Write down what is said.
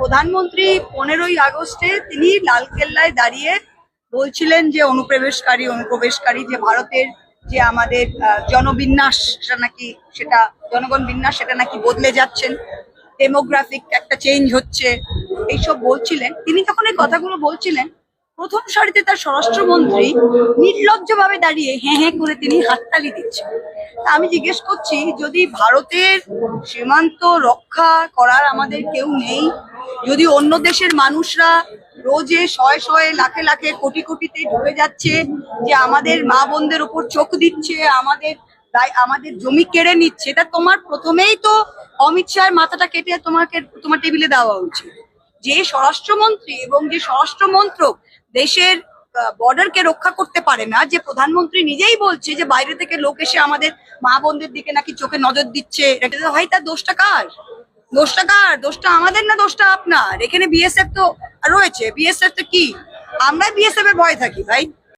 প্রধানমন্ত্রী পনেরোই আগস্টে তিনি লালকেল্লায় দাঁড়িয়ে বলছিলেন যে অনুপ্রবেশকারী অনুপ্রবেশকারী যে ভারতের যে আমাদের জনবিন্যাস, সেটা নাকি, সেটা, জনগণ বিন্যাস, সেটা নাকি বদলে যাচ্ছেন। ডেমোগ্রাফিক একটা চেঞ্জ হচ্ছে। এইসব বলছিলেন। তিনি যখন এই কথাগুলো বলছিলেন। প্রথম সারিতে তার স্বরাষ্ট্রমন্ত্রী নির্লজ্জভাবে দাঁড়িয়ে হ্যাঁ হ্যাঁ করে তিনি হাততালি দিচ্ছেন। তা আমি জিজ্ঞেস করছি, যদি ভারতের সীমান্ত রক্ষা করার আমাদের কেউ নেই যদি অন্য দেশের মানুষরা রোজে শয়ে শয়ে লাখে লাখে কোটি কোটিতে ঢুকে যাচ্ছে, যে আমাদের মা বোনদের উপর চোখ দিচ্ছে, আমাদের দায়- আমাদের জমি কেড়ে নিচ্ছে তা তোমার প্রথমেই তো অমিত শাহের মাথাটা কেটে তোমাকে, তোমার টেবিলে দেওয়া উচিত। যে স্বরাষ্ট্রমন্ত্রী এবং যে স্বরাষ্ট্র মন্ত্রক দেশের বর্ডারকে রক্ষা করতে পারে না, যে প্রধানমন্ত্রী নিজেই বলছে যে বাইরে থেকে লোক এসে আমাদের মা বোনদের দিকে নাকি চোখে নজর দিচ্ছে, এটা ভাই তার দোষটা কার? দোষটা কার? দোষটা আমাদের না দোষটা আপনার? এখানে বিএসএফ তো রয়েছে। বিএসএফ তো কি? আমরা বিএসএফ এর ভয় থাকি, ভাই।